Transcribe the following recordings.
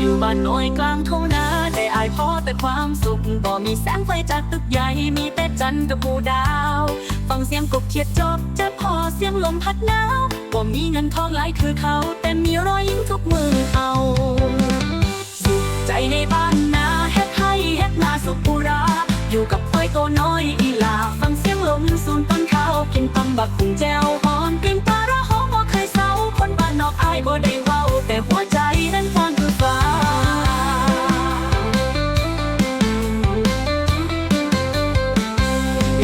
อยู่บ้านน้อยกลางทุ่งนาแต่อายพอแต่ความสุขบ่มีแสงไฟจากตึกใหญ่มีแต่จันทร์กับภูดาว ฟังเสียงกบเขียดจบจะพอเสียงลมพัดหนาวบ่มีเงินทองหลายคือเขา แต่มีรอยยิ้มทุกมือเอาสุขใจในบ้านนาเฮ็ดให้เฮ็ดนาสุขปุรา อยู่กับควายตัวน้อยอีลา ฟังเสียงลมสูนต้นข้าวกินตำบักหุงแจวหอนกลิ่นปลาระหอมบ่เคยเศร้าคนบ้านนอกอายบ่ได้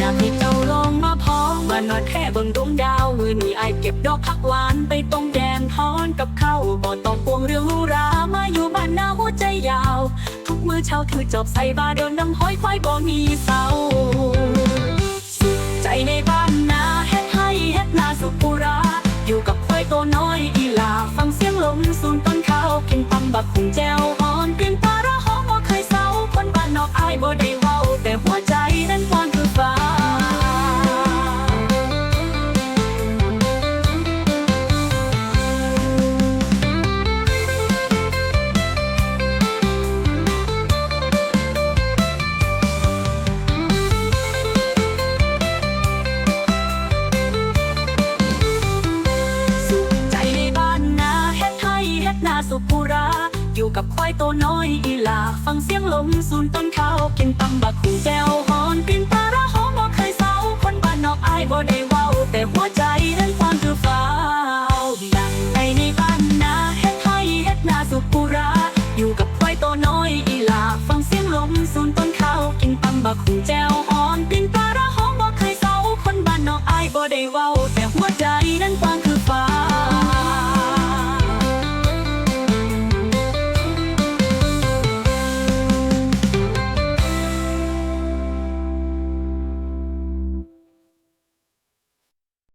อยากให้เจ้าลองมาพ้อมานอนแค่เบิ่งดวงดาวมือนี้ไอเก็บดอกผักหวานไปต้มแดงทอนกับข้าวบ่ต้องพวงเรื่องรูรามาอยู่บ้านนาหัวใจยาว ทุกมือเช้าถือจอบใส่บาเดินน้ำห้อยควายบ่มีเศร้าสุขใจในบ้านนาเฮ็ดให้เฮ็ดนาสุขปุรา อยู่กับควายตัวน้อยอีลา ฟังเสียงลมสูนต้นข้าวกินตำบักหุงแจว ผู้ราอยู่กับควายตัวน้อยอีหลา ฟังเสียงลมสูนต้นข้าวกินตำบักหุงแจวหอนกินปลาระหอมบ่เคยเศร้าคนบ้านนอกอายบ่ได้เว้าแต่หัวใจนั้น